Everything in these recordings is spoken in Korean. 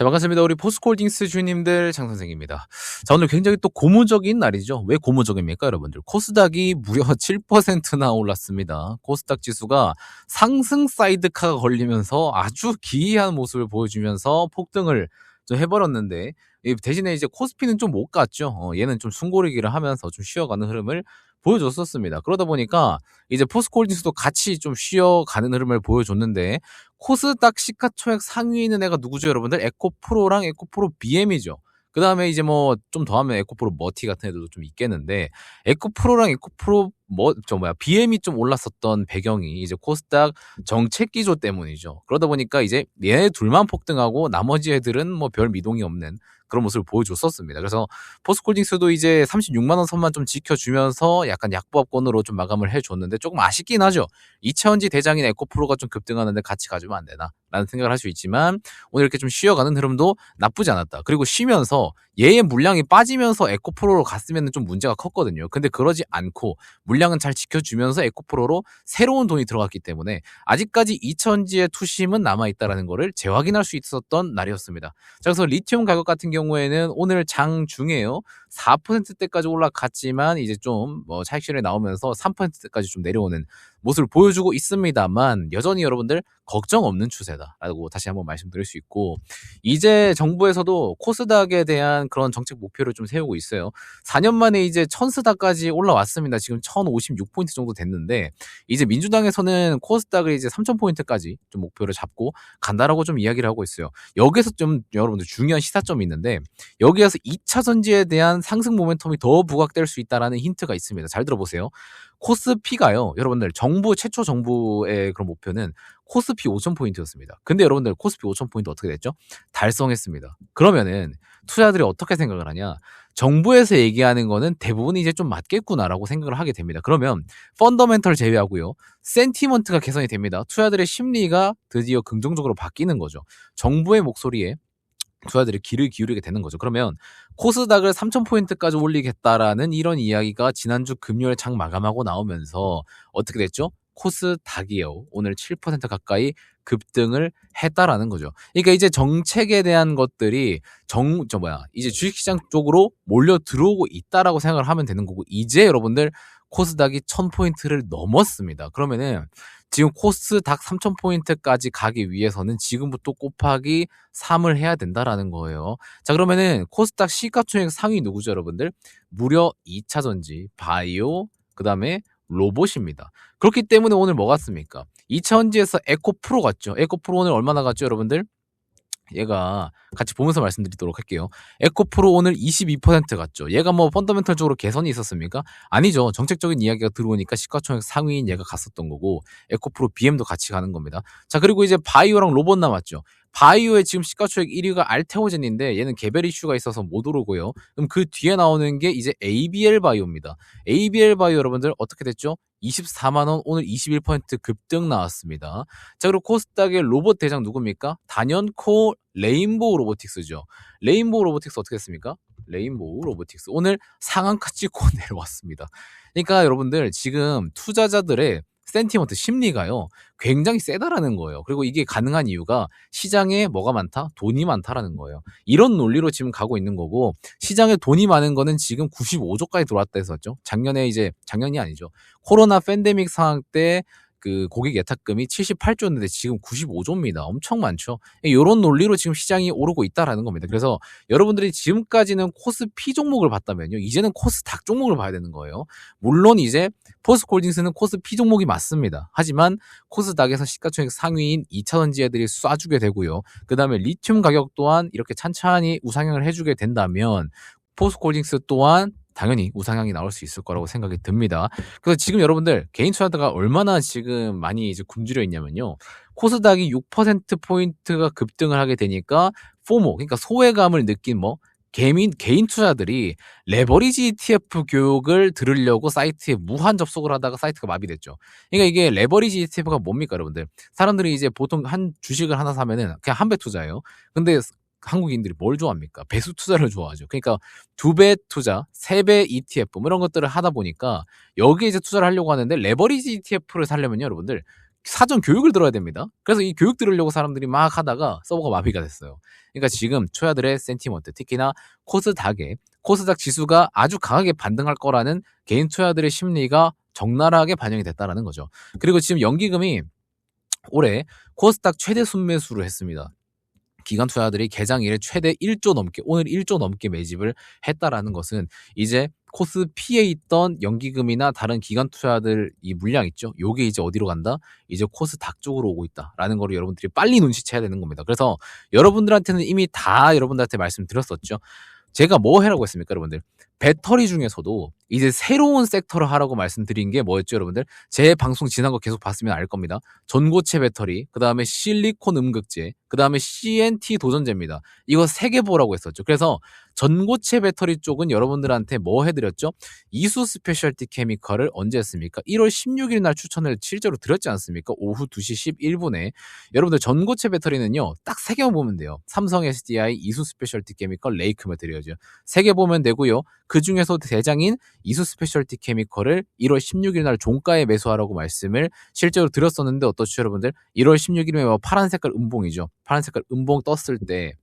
자, 반갑습니다. 우리 포스코홀딩스 주님들 장 선생입니다. 자, 오늘 굉장히 또 고무적인 날이죠. 왜 고무적입니까, 여러분들? 코스닥이 무려 7%나 올랐습니다. 코스닥 지수가 상승 사이드카가 걸리면서 아주 기이한 모습을 보여주면서 폭등을 좀 해버렸는데, 이 대신에 이제 코스피는 좀 못 갔죠. 어, 얘는 좀 숨고르기를 하면서 좀 쉬어가는 흐름을 보여줬었습니다. 그러다 보니까 이제 포스코홀딩스도 같이 좀 쉬어가는 흐름을 보여줬는데 코스닥 시가총액 상위에 있는 애가 누구죠, 여러분들? 에코프로랑 에코프로 BM이죠. 그 다음에 이제 뭐 좀 더 하면 에코프로 머티 같은 애들도 좀 있겠는데 에코프로랑 에코프로 뭐 저 뭐야 BM이 좀 올랐었던 배경이 이제 코스닥 정책 기조 때문이죠. 그러다 보니까 이제 얘네 둘만 폭등하고 나머지 애들은 뭐 별 미동이 없는 그런 모습을 보여줬었습니다. 그래서 포스콜딩스도 이제 36만 원 선만 좀 지켜주면서 약간 약보합권으로 좀 마감을 해줬는데 조금 아쉽긴 하죠. 이차원지 대장인 에코프로가 좀 급등하는데 같이 가주면 안 되나? 라는 생각을 할 수 있지만 오늘 이렇게 좀 쉬어가는 흐름도 나쁘지 않았다. 그리고 쉬면서 얘의 물량이 빠지면서 에코프로로 갔으면 좀 문제가 컸거든요. 근데 그러지 않고 물량 은 잘 지켜주면서 에코프로로 새로운 돈이 들어갔기 때문에 아직까지 2천지의 투심은 남아있다라는 거를 재확인할 수 있었던 날이었습니다. 자, 그래서 리튬 가격 같은 경우에는 오늘 장 중에요. 4%대까지 올라갔지만 이제 좀뭐 차익 실현이 나오면서 3%대까지 좀 내려오는 모습을 보여주고 있습니다만 여전히 여러분들 걱정 없는 추세다라고 다시 한번 말씀드릴 수 있고 이제 정부에서도 코스닥에 대한 그런 정책 목표를 좀 세우고 있어요. 4년 만에 이제 천스닥까지 올라왔습니다. 지금 1056포인트 정도 됐는데 이제 민주당에서는 코스닥을 이제 3000포인트까지 좀 목표를 잡고 간다라고 좀 이야기를 하고 있어요. 여기서 좀 여러분들 중요한 시사점이 있는데 여기에서 2차 전지에 대한 상승 모멘텀이 더 부각될 수 있다라는 힌트가 있습니다. 잘 들어보세요. 코스피가요. 여러분들 정부 최초 정부의 그런 목표는 코스피 5,000포인트였습니다. 근데 여러분들 코스피 5,000포인트 어떻게 됐죠? 달성했습니다. 그러면은 투자들이 어떻게 생각을 하냐? 정부에서 얘기하는 거는 대부분 이제 좀 맞겠구나라고 생각을 하게 됩니다. 그러면 펀더멘털 제외하고요. 센티먼트가 개선이 됩니다. 투자들의 심리가 드디어 긍정적으로 바뀌는 거죠. 정부의 목소리에 투자들이 귀를 기울이게 되는 거죠. 그러면 코스닥을 3,000포인트까지 올리겠다라는 이런 이야기가 지난주 금요일 장 마감하고 나오면서 어떻게 됐죠? 코스닥이요. 오늘 7% 가까이 급등을 했다라는 거죠. 그러니까 이제 정책에 대한 것들이 정, 저 뭐야, 이제 주식시장 쪽으로 몰려 들어오고 있다라고 생각을 하면 되는 거고, 이제 여러분들 코스닥이 1000포인트를 넘었습니다. 그러면은 지금 코스닥 3000포인트까지 가기 위해서는 지금부터 곱하기 3을 해야 된다라는 거예요. 자, 그러면은 코스닥 시가총액 상위 누구죠, 여러분들? 무려 2차전지, 바이오, 그 다음에 로봇입니다. 그렇기 때문에 오늘 뭐 갔습니까? 2차전지에서 에코프로 갔죠. 에코프로 오늘 얼마나 갔죠, 여러분들? 얘가 같이 보면서 말씀드리도록 할게요. 에코프로 오늘 22% 갔죠. 얘가 뭐 펀더멘털적으로 개선이 있었습니까? 아니죠. 정책적인 이야기가 들어오니까 시가총액 상위인 얘가 갔었던 거고 에코프로 BM도 같이 가는 겁니다. 자 그리고 이제 바이오랑 로봇 남았죠. 바이오의 지금 시가총액 1위가 알테오젠인데 얘는 개별 이슈가 있어서 못 오르고요. 그럼 그 뒤에 나오는 게 이제 ABL 바이오입니다. ABL 바이오 여러분들 어떻게 됐죠? 24만 원 오늘 21% 급등 나왔습니다. 자 그리고 코스닥의 로봇 대장 누굽니까? 단연코 레인보우 로보틱스죠. 레인보우 로보틱스 어떻게 됐습니까? 레인보우 로보틱스 오늘 상한가 찍고 내려왔습니다. 그러니까 여러분들 지금 투자자들의 센티먼트 심리가요 굉장히 세다라는 거예요. 그리고 이게 가능한 이유가 시장에 뭐가 많다? 돈이 많다라는 거예요. 이런 논리로 지금 가고 있는 거고 시장에 돈이 많은 거는 지금 95조까지 들어왔다 했었죠. 작년에 이제 작년이 아니죠. 코로나 팬데믹 상황 때 그 고객 예탁금이 78조였는데 지금 95조입니다. 엄청 많죠. 이런 논리로 지금 시장이 오르고 있다라는 겁니다. 그래서 여러분들이 지금까지는 코스피 종목을 봤다면요. 이제는 코스닥 종목을 봐야 되는 거예요. 물론 이제 포스콜딩스는 코스피 종목이 맞습니다. 하지만 코스닥에서 시가총액 상위인 2차전지 애들이 쏴주게 되고요. 그 다음에 리튬 가격 또한 이렇게 찬찬히 우상향을 해주게 된다면 포스콜딩스 또한 당연히 우상향이 나올 수 있을 거라고 생각이 듭니다. 그래서 지금 여러분들 개인 투자자가 얼마나 지금 많이 이제 굶주려 있냐면요. 코스닥이 6%포인트가 급등을 하게 되니까 포모, 그러니까 소외감을 느낀 뭐 개인, 개인 투자들이 레버리지 ETF 교육을 들으려고 사이트에 무한 접속을 하다가 사이트가 마비됐죠. 그러니까 이게 레버리지 ETF가 뭡니까, 여러분들? 사람들이 이제 보통 한 주식을 하나 사면은 그냥 한 배 투자예요. 근데 한국인들이 뭘 좋아합니까? 배수 투자를 좋아하죠. 그러니까 두 배 투자, 세 배 ETF 뭐 이런 것들을 하다 보니까 여기에 이제 투자를 하려고 하는데 레버리지 ETF를 살려면요, 여러분들 사전 교육을 들어야 됩니다. 그래서 이 교육 들으려고 사람들이 막 하다가 서버가 마비가 됐어요. 그러니까 지금 초야들의 센티먼트, 특히나 코스닥의 코스닥 지수가 아주 강하게 반등할 거라는 개인 투자들의 심리가 적나라하게 반영이 됐다라는 거죠. 그리고 지금 연기금이 올해 코스닥 최대 순매수를 했습니다. 기관 투자들이 개장 이래 최대 1조 넘게 오늘 1조 넘게 매집을 했다라는 것은 이제 코스피에 있던 연기금이나 다른 기관 투자들 이 물량 있죠. 요게 이제 어디로 간다? 이제 코스닥 쪽으로 오고 있다라는 거를 여러분들이 빨리 눈치채야 되는 겁니다. 그래서 여러분들한테는 이미 다 여러분들한테 말씀드렸었죠. 제가 뭐 해라고 했습니까, 여러분들? 배터리 중에서도 이제 새로운 섹터를 하라고 말씀드린 게 뭐였죠, 여러분들? 제 방송 지난 거 계속 봤으면 알 겁니다. 전고체 배터리, 그 다음에 실리콘 음극재, 그 다음에 CNT 도전제입니다. 이거 세 개 보라고 했었죠. 그래서 전고체 배터리 쪽은 여러분들한테 뭐 해드렸죠? 이수 스페셜티 케미컬을 언제 했습니까? 1월 16일 날 추천을 실제로 드렸지 않습니까? 오후 2시 11분에. 여러분들 전고체 배터리는요, 딱 세 개만 보면 돼요. 삼성 SDI, 이수 스페셜티 케미컬, 레이크 배터리죠. 세 개 보면 되고요. 그 중에서 대장인 이수 스페셜티 케미컬을 1월 16일 날 종가에 매수하라고 말씀을 실제로 드렸었는데 어떻죠, 여러분들? 1월 16일에 뭐 파란 색깔 음봉이죠. 파란 색깔 음봉 떴을 때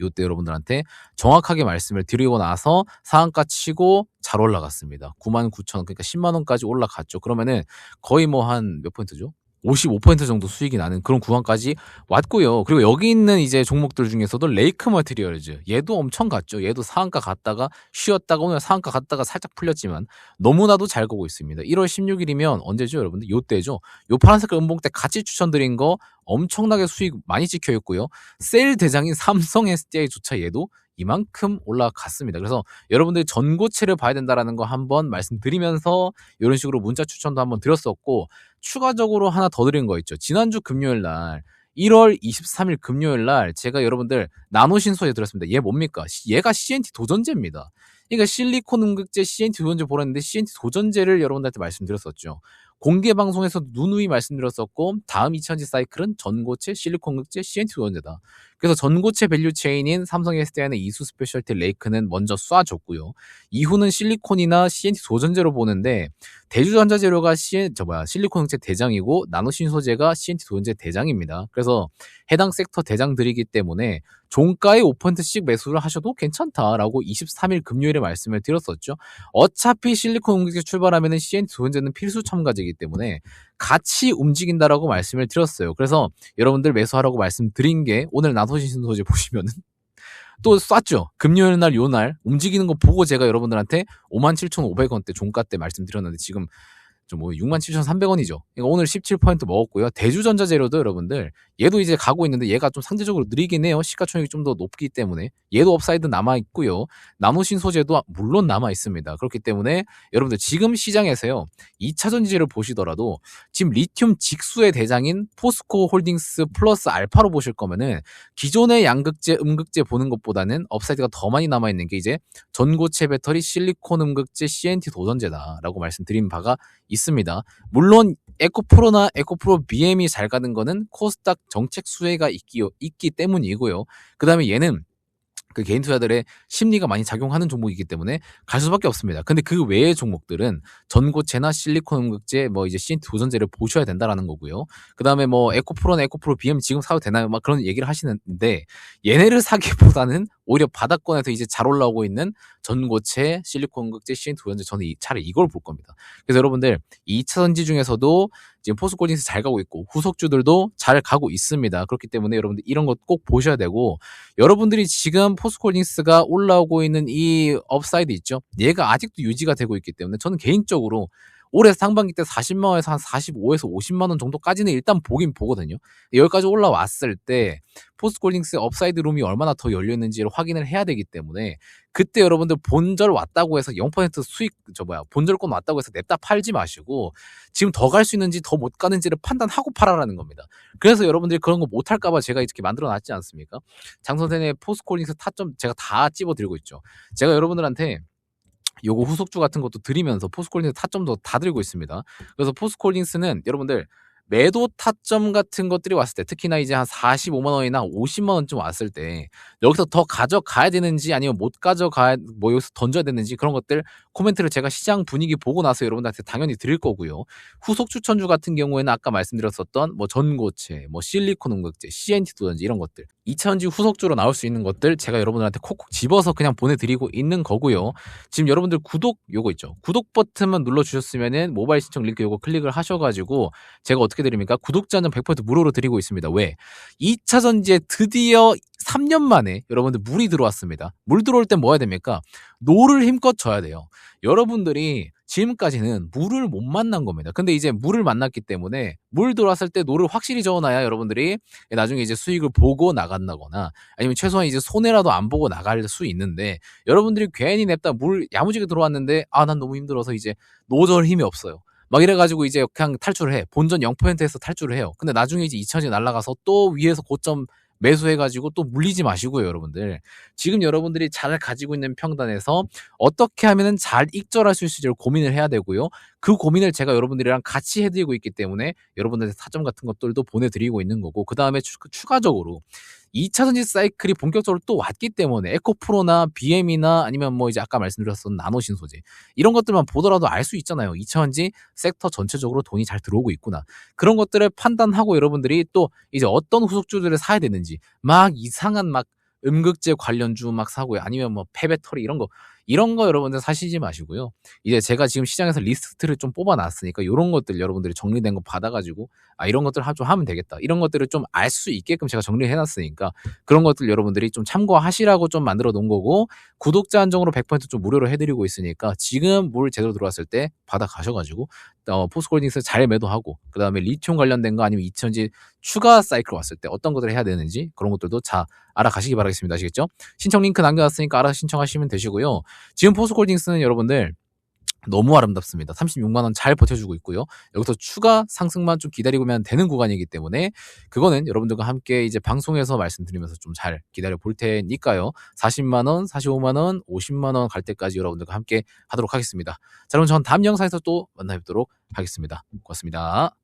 요때 여러분들한테 정확하게 말씀을 드리고 나서 상한가 치고 잘 올라갔습니다. 99,000원 그러니까 10만 원까지 올라갔죠. 그러면은 거의 뭐 한 몇 포인트죠? 55% 정도 수익이 나는 그런 구간까지 왔고요. 그리고 여기 있는 이제 종목들 중에서도 레이크 머티리얼즈 얘도 엄청 갔죠. 얘도 상한가 갔다가 쉬었다가 오늘 상한가 갔다가 살짝 풀렸지만 너무나도 잘 가고 있습니다. 1월 16일이면 언제죠, 여러분들? 요 때죠. 요 파란색 음봉 때 같이 추천드린 거 엄청나게 수익 많이 찍혀 있고요. 세일 대장인 삼성 SDI조차 얘도 이만큼 올라갔습니다. 그래서 여러분들이 전고체를 봐야 된다라는 거 한번 말씀드리면서 이런 식으로 문자 추천도 한번 드렸었고 추가적으로 하나 더 드린 거 있죠. 지난주 금요일 날 1월 23일 금요일 날 제가 여러분들 나노신소에 들었습니다. 얘 뭡니까? 얘가 CNT 도전제입니다. 그러니까 실리콘 음극재 CNT 도전제 보라는데 CNT 도전제를 여러분들한테 말씀드렸었죠. 공개 방송에서 누누이 말씀드렸었고 다음 2차전지 사이클은 전고체, 실리콘 극재, CNT 도전제다. 그래서 전고체 밸류 체인인 삼성 SDI나 이수 스페셜티 레이크는 먼저 쏴줬고요. 이후는 실리콘이나 CNT 도전제로 보는데 대주전자 재료가 CN, 저 뭐야 실리콘 극재 대장이고 나노신 소재가 CNT 도전제 대장입니다. 그래서 해당 섹터 대장들이기 때문에 종가에 5%씩 매수를 하셔도 괜찮다라고 23일 금요일에 말씀을 드렸었죠. 어차피 실리콘 음극재 출발하면 CNT 도전제는 필수 첨가제이기 때문에 같이 움직인다라고 말씀을 드렸어요. 그래서 여러분들 매수하라고 말씀드린 게 오늘 나노신 소재 보시면은 또 쐈죠. 금요일 날, 요 날 움직이는 거 보고 제가 여러분들한테 57,500원대 종가 때 말씀드렸는데 지금 뭐 67,300원이죠. 그러니까 오늘 17% 먹었고요. 대주전자 재료도 여러분들 얘도 이제 가고 있는데 얘가 좀 상대적으로 느리긴 해요. 시가총액이 좀 더 높기 때문에 얘도 업사이드 남아 있고요. 나노신 소재도 물론 남아 있습니다. 그렇기 때문에 여러분들 지금 시장에서요. 2차 전지를 보시더라도 지금 리튬 직수의 대장인 포스코 홀딩스 플러스 알파로 보실 거면은 기존의 양극재, 음극재 보는 것보다는 업사이드가 더 많이 남아 있는 게 이제 전고체 배터리 실리콘 음극재 CNT 도전제다라고 말씀드린 바가 있습니다. 물론 에코프로나 에코프로 BM이 잘 가는 거는 코스닥 정책 수혜가 있기, 있기 때문이고요. 그 다음에 얘는 그 개인 투자들의 심리가 많이 작용하는 종목이기 때문에 갈 수밖에 없습니다. 근데 그 외의 종목들은 전고체나 실리콘 음극재, 뭐 이제 CNT 도전제를 보셔야 된다라는 거고요. 그 다음에 뭐 에코프로나 에코프로 BM 지금 사도 되나요? 막 그런 얘기를 하시는데 얘네를 사기보다는 오히려 바닥권에서 이제 잘 올라오고 있는 전고체, 실리콘 음극재, CNT 도전제 저는 차라리 이걸 볼 겁니다. 그래서 여러분들 2차 전지 중에서도 지금 포스콜딩스 잘 가고 있고 후속주들도 잘 가고 있습니다. 그렇기 때문에 여러분들 이런 것 꼭 보셔야 되고 여러분들이 지금 포스콜딩스가 올라오고 있는 이 업사이드 있죠. 얘가 아직도 유지가 되고 있기 때문에 저는 개인적으로 올해 상반기 때 40만 원에서 한 45에서 50만 원 정도까지는 일단 보긴 보거든요. 여기까지 올라왔을 때 포스콜딩스의 업사이드 룸이 얼마나 더 열려 있는지를 확인을 해야 되기 때문에 그때 여러분들 본절 왔다고 해서 0% 수익 저 뭐야 본절권 왔다고 해서 냅다 팔지 마시고 지금 더 갈 수 있는지 더 못 가는지를 판단하고 팔아라는 겁니다. 그래서 여러분들이 그런 거 못 할까봐 제가 이렇게 만들어 놨지 않습니까? 장 선생의 포스콜딩스 타점 제가 다 찝어 드리고 있죠. 제가 여러분들한테 요거 후속주 같은 것도 드리면서 포스콜딩스 타점도 다 드리고 있습니다. 그래서 포스콜딩스는 여러분들 매도 타점 같은 것들이 왔을 때 특히나 이제 한 45만 원이나 50만 원쯤 왔을 때 여기서 더 가져가야 되는지 아니면 못 가져가야 뭐 여기서 던져야 되는지 그런 것들 코멘트를 제가 시장 분위기 보고 나서 여러분들한테 당연히 드릴 거고요. 후속 추천주 같은 경우에는 아까 말씀드렸었던 뭐 전고체, 뭐 실리콘 음극재, CNT도든지 이런 것들 2차전지 후속주로 나올 수 있는 것들 제가 여러분들한테 콕콕 집어서 그냥 보내드리고 있는 거고요. 지금 여러분들 구독 요거 있죠. 구독 버튼만 눌러주셨으면은 모바일 신청 링크 요거 클릭을 하셔가지고 제가 어떻게 드립니까? 구독자는 100% 무료로 드리고 있습니다. 왜? 2차 전지에 드디어 3년 만에 여러분들 물이 들어왔습니다. 물 들어올 땐 뭐 해야 됩니까? 노를 힘껏 져야 돼요. 여러분들이 지금까지는 물을 못 만난 겁니다. 근데 이제 물을 만났기 때문에 물 들어왔을 때 노를 확실히 저어놔야 여러분들이 나중에 이제 수익을 보고 나간다거나 아니면 최소한 이제 손해라도 안 보고 나갈 수 있는데 여러분들이 괜히 냅다 물 야무지게 들어왔는데 아 난 너무 힘들어서 이제 노절 힘이 없어요. 막 이래가지고 이제 그냥 탈출을 해. 본전 0%에서 탈출을 해요. 근데 나중에 이제 2차전지 날아가서 또 위에서 고점 매수해가지고 또 물리지 마시고요, 여러분들. 지금 여러분들이 잘 가지고 있는 평단에서 어떻게 하면은 잘 익절할 수 있을지를 고민을 해야 되고요. 그 고민을 제가 여러분들이랑 같이 해드리고 있기 때문에 여러분들한테 사점 같은 것들도 보내드리고 있는 거고, 그 다음에 추가적으로 2차 전지 사이클이 본격적으로 또 왔기 때문에 에코프로나 BM이나 아니면 뭐 이제 아까 말씀드렸던 나노신 소재 이런 것들만 보더라도 알 수 있잖아요. 2차 전지 섹터 전체적으로 돈이 잘 들어오고 있구나. 그런 것들을 판단하고 여러분들이 또 이제 어떤 후속주들을 사야 되는지 막 이상한 막 음극재 관련주 막 사고요. 아니면 뭐 폐배터리 이런 거 이런 거 여러분들 사시지 마시고요. 이제 제가 지금 시장에서 리스트를 좀 뽑아놨으니까 이런 것들 여러분들이 정리된 거 받아가지고 아 이런 것들 좀 하면 되겠다. 이런 것들을 좀 알 수 있게끔 제가 정리해놨으니까 그런 것들 여러분들이 좀 참고하시라고 좀 만들어 놓은 거고 구독자 한정으로 100%좀 무료로 해드리고 있으니까 지금 물 제대로 들어왔을 때 받아 가셔가지고 어, 포스콜딩스 잘 매도하고 그 다음에 리튬 관련된 거 아니면 2천지 추가 사이클 왔을 때 어떤 것들을 해야 되는지 그런 것들도 자 알아가시기 바라겠습니다. 아시겠죠? 신청 링크 남겨놨으니까 알아서 신청하시면 되시고요. 지금 포스콜딩스는 여러분들 너무 아름답습니다. 36만 원 잘 버텨주고 있고요. 여기서 추가 상승만 좀 기다리면 되는 구간이기 때문에 그거는 여러분들과 함께 이제 방송에서 말씀드리면서 좀 잘 기다려 볼 테니까요. 40만 원, 45만 원, 50만 원 갈 때까지 여러분들과 함께 하도록 하겠습니다. 자, 그럼 전 다음 영상에서 또 만나 뵙도록 하겠습니다. 고맙습니다.